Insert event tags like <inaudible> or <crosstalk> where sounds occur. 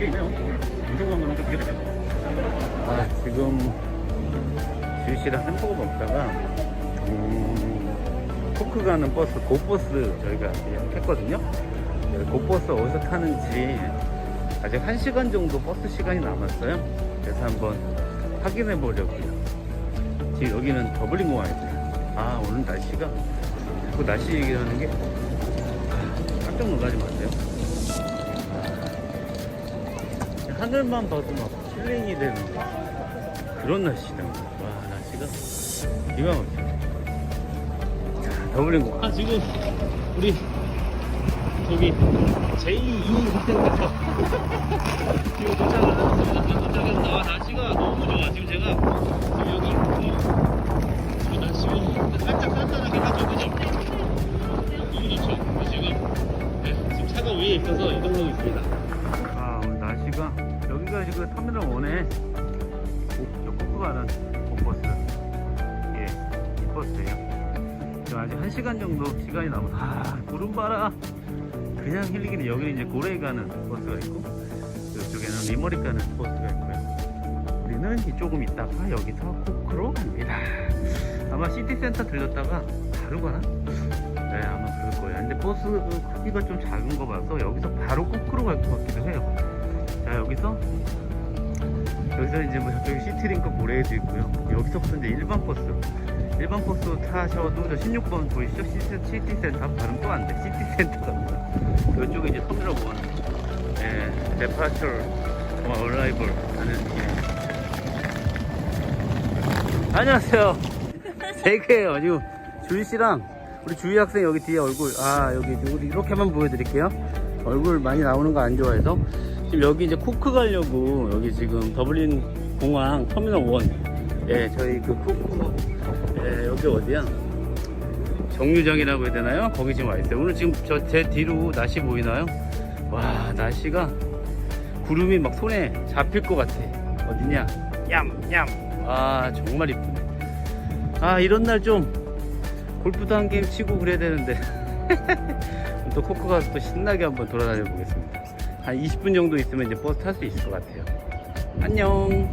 그럼 게 있네요 운동한 거는 좀 기대되죠 아 지금 주시랑 햄버거 먹다가 음, 코크 가는 버스 고버스 저희가 예약했거든요. 네, 고버스 어디서 타는지 아직 1시간 정도 버스 시간이 남았어요. 그래서 한번 확인해 보려고요. 지금 여기는 더블링 공항이고요 아 오늘 날씨가 그 날씨 얘기하는 게 깜짝 놀라지 마세요 하늘만 봐도 막 힐링이 되는 그런 날씨다 와 날씨가 기가 막혀 자 더블링 공항 아 지금 우리 저기 제2 호텔에서 지금 도착을 했습니다. 도착해서 아, 날씨가 너무 좋아. 지금 제가 지금 여기 어, 지금 날씨 가 살짝 쌀쌀하긴 하죠, 그죠? 너무 좋죠. 지금 네, 지금 차가 위에 있어서 이동하고 있습니다. 가는 버스 예, 이 버스예요. 지금 아직 1시간 정도 시간이 남아. 아 구름 봐라. 그냥 힐링이는 여기는 이제 고레 가는 버스가 있고 이쪽에는 리머리 가는 버스가 있고요. 우리는 이 조금 있다가 여기서 코크로 갑니다. 아마 시티센터 들렸다가 가나? 네 아마 그럴 거예요. 근데 버스 그 크기가 좀 작은 거 봐서 여기서 바로 코크로 갈 것 같기도 해요. 자 여기서 여기서 이제 뭐 저쪽에 시티링크 고레에도 있고요. 여기서부터 이제 일반 버스 일반 버스 타셔도 저 16번 보이시죠? 시티, 시티센터 발음 또 안 돼. 시티센터 갑니다. 이쪽에 이제 터미널 1 예, 데파처 얼라이벌 하는 길 안녕하세요 세계예요 지금 주희 씨랑 우리 주희 학생 여기 뒤에 얼굴 아 여기 이렇게만 보여드릴게요 얼굴 많이 나오는 거 안 좋아해서 지금 여기 이제 코크 가려고 여기 지금 더블린 공항 터미널 1 예, 저희 그 코크 예, 여기 어디야 정류장이라고 해야 되나요? 거기 지금 와 있어요. 오늘 지금 저 제 뒤로 날씨 보이나요? 와 날씨가 구름이 막 손에 잡힐 것 같아. 어디냐? 얌 얌. 아 정말 이쁘네. 아 이런 날 좀 골프도 한 게임 치고 그래야 되는데 <laughs> 또 코코 가서 또 신나게 한번 돌아다녀 보겠습니다. 한 20분 정도 있으면 이제 버스 탈 수 있을 것 같아요. 안녕.